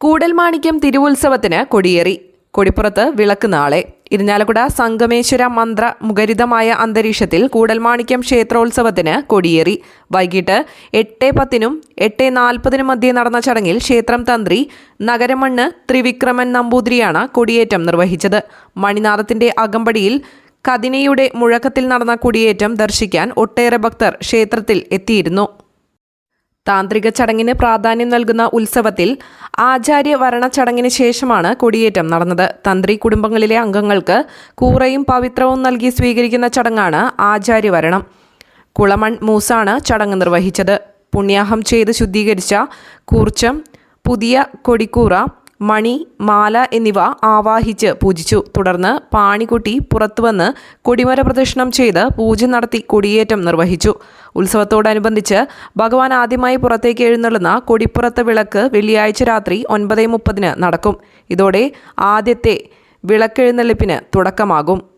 കൂടൽമാണിക്യം തിരുവുത്സവത്തിന് കൊടിയേറി. കൊടിപ്പുറത്ത് വിളക്ക് നാളെ. ഇരിഞ്ഞാലക്കുട സംഗമേശ്വര മന്ത്ര മുഖരിതമായ അന്തരീക്ഷത്തിൽ കൂടൽമാണിക്യം ക്ഷേത്രോത്സവത്തിന് കൊടിയേറി. വൈകിട്ട് എട്ട് പത്തിനും എട്ട് നാൽപ്പതിനും മധ്യേ നടന്ന ചടങ്ങിൽ ക്ഷേത്രം തന്ത്രി നഗരമണ്ണ് ത്രിവിക്രമൻ നമ്പൂതിരിയാണ് കൊടിയേറ്റം നിർവഹിച്ചത്. മണിനാഥത്തിന്റെ അകമ്പടിയിൽ കതിനയുടെ മുഴക്കത്തിൽ നടന്ന കൊടിയേറ്റം ദർശിക്കാൻ ഒട്ടേറെ ഭക്തർ ക്ഷേത്രത്തിൽ എത്തിയിരുന്നു. താന്ത്രിക ചടങ്ങിന് പ്രാധാന്യം നൽകുന്ന ഉത്സവത്തിൽ ആചാര്യ വരണ ചടങ്ങിന് ശേഷമാണ് കൊടിയേറ്റം നടന്നത്. തന്ത്രി കുടുംബങ്ങളിലെ അംഗങ്ങൾക്ക് കൂറയും പവിത്രവും നൽകി സ്വീകരിക്കുന്ന ചടങ്ങാണ് ആചാര്യ വരണം. കുളമൺ മൂസാണ് ചടങ്ങ് നിർവഹിച്ചത്. പുണ്യാഹം ചെയ്ത് ശുദ്ധീകരിച്ച കൂർച്ചം പുതിയ കൊടിക്കൂറ മണി മാല എന്നിവ ആവാഹിച്ച് പൂജിച്ചു. തുടർന്ന് പാണിക്കുട്ടി പുറത്തുവന്ന് കൊടിമര പ്രദക്ഷിണം ചെയ്ത് പൂജ നടത്തി കൊടിയേറ്റം നിർവഹിച്ചു. ഉത്സവത്തോടനുബന്ധിച്ച് ഭഗവാൻ ആദ്യമായി പുറത്തേക്ക് എഴുന്നള്ളുന്ന കൊടിപ്പുറത്ത് വിളക്ക് വെള്ളിയാഴ്ച രാത്രി ഒൻപത് മുപ്പതിന് നടക്കും. ഇതോടെ ആദ്യത്തെ വിളക്കെഴുന്നള്ളിപ്പിന് തുടക്കമാകും.